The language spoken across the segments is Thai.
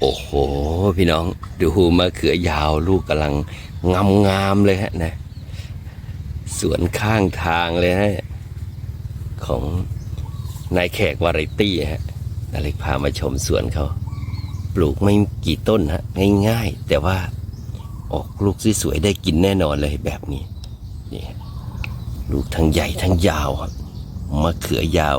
โอ้โห พี่น้อง ดูมะเขือยาวลูกกำลังงามงามๆเลยฮะนะ สวนข้างทางเลยฮะ ของนายแขกวาไรตี้ฮะนาเล็กพามาชมสวนเขา ปลูกไม่กี่ต้นฮะ ง่ายๆ แต่ว่าออกลูกสวยๆได้กินแน่นอนเลยแบบนี้นี่ลูกทั้งใหญ่ทั้งยาวครับมะเขือยาว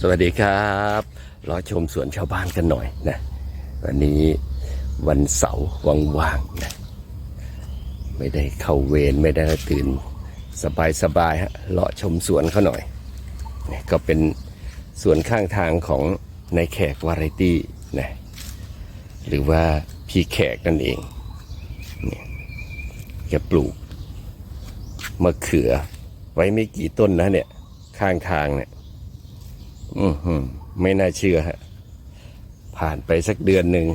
สวัสดีครับรอชมสวนชาวบ้านกันหน่อยนะวันนี้วันเสาร์ว่างๆนะไม่ได้เข้าเวรไม่ได้ตื่น สบายๆฮะเลาะชมสวนเขาหน่อย ก็เป็นสวนข้างทางของนายแขกวาไรตี้นะหรือว่าพี่แขกนั่นเองเนี่ยแกปลูกมะเขือไว้ไม่กี่ต้นนะเนี่ยข้างทางเนี่ย อือหือไม่น่าเชื่อฮะ ผ่านไปสักเดือนหนึ่ง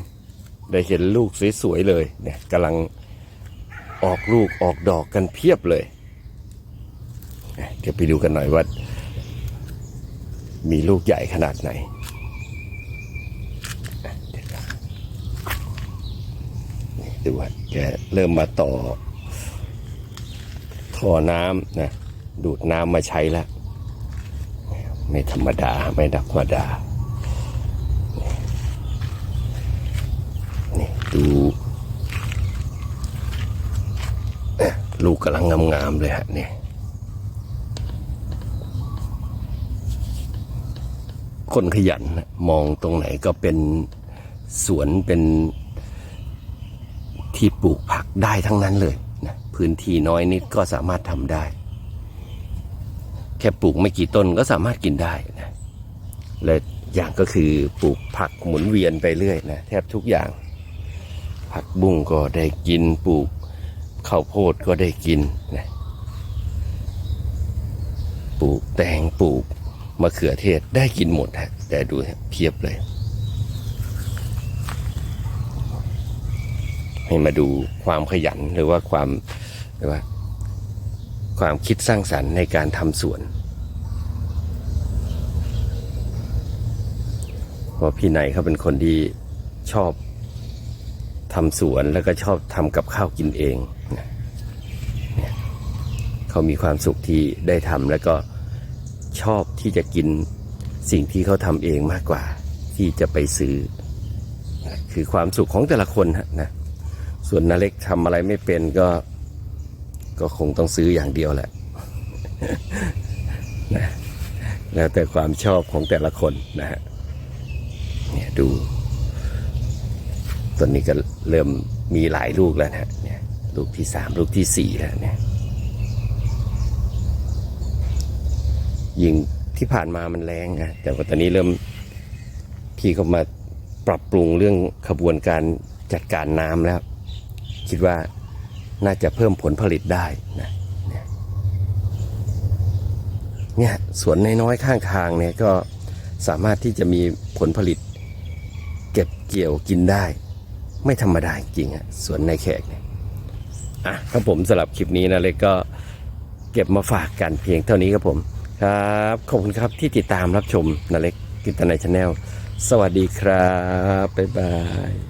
ได้เห็นลูกสวยๆเลย เนี่ยกำลังออกลูกออกดอกกันเพียบเลย เดี๋ยวไปดูกันหน่อยว่า มีลูกใหญ่ขนาดไหนดูว่าแกเริ่มมาต่อท่อน้ำนะดูดน้ำมาใช้แล้ว ไม่ธรรมดา ไม่ธรรมดา นี่ดูเอ๊ะลูกกำลังงามๆเลยฮะเนี่ยคนขยันมองตรงไหนก็เป็นสวนเป็นที่ปลูกผักได้ทั้งนั้นเลยนะพื้นที่น้อยนิดก็สามารถทำได้ แค่ปลูกไม่กี่ต้นก็สามารถกินได้นะและอย่างก็คือปลูกผักหมุนเวียนไปเรื่อยนะแทบทุกอย่าง ผักบุ้งก็ได้กินปลูกข้าวโพดก็ได้กินนะปลูกแตงปลูกมะเขือเทศได้กินหมดฮะแต่ดูเพียบเลย ให้มาดูความขยันหรือว่าความหรือว่า ความคิดสร้างสรรค์ในการทำสวนเพราะพี่ไหนเขาเป็นคนที่ชอบทำสวนแล้วก็ชอบทำกับข้าวกินเองนะเขามีความสุขที่ได้ทำแล้วก็ชอบที่จะกินสิ่งที่เขาทำเองมากกว่า ที่จะไปซื้อ คือความสุขของแต่ละคนนะส่วนนาเล็กทำอะไรไม่เป็นก็ ก็คงต้องซื้ออย่างเดียวแหละนะแล้วแต่ความชอบของแต่ละคนนะฮะเนี่ยดูตอนนี้ก็เริ่มมีหลายลูกแล้วนะฮะเนี่ยลูกที่สามลูกที่สี่แล้วเนี่ยยิงที่ผ่านมามันแรงนะแต่ว่าตอนนี้เริ่มพี่เขามาปรับปรุงเรื่องขบวนการจัดการน้ำแล้ว คิดว่า น่าจะเพิ่มผลผลิตได้นะเนี่ยสวนน้อยๆข้างทางเนี่ยก็สามารถที่จะมีผลผลิต เก็บเกี่ยวกินได้ ไม่ธรรมดาจริงอะสวนในแขกเนี่ยอะครับผมสำหรับคลิปนี้นะเล็กก็เก็บมาฝากกันเพียงเท่านี้ครับผมครับ ขอบคุณครับที่ติดตามรับชมนาเล็กกิตนาชาแนลสวัสดีครับ บ๊ายบาย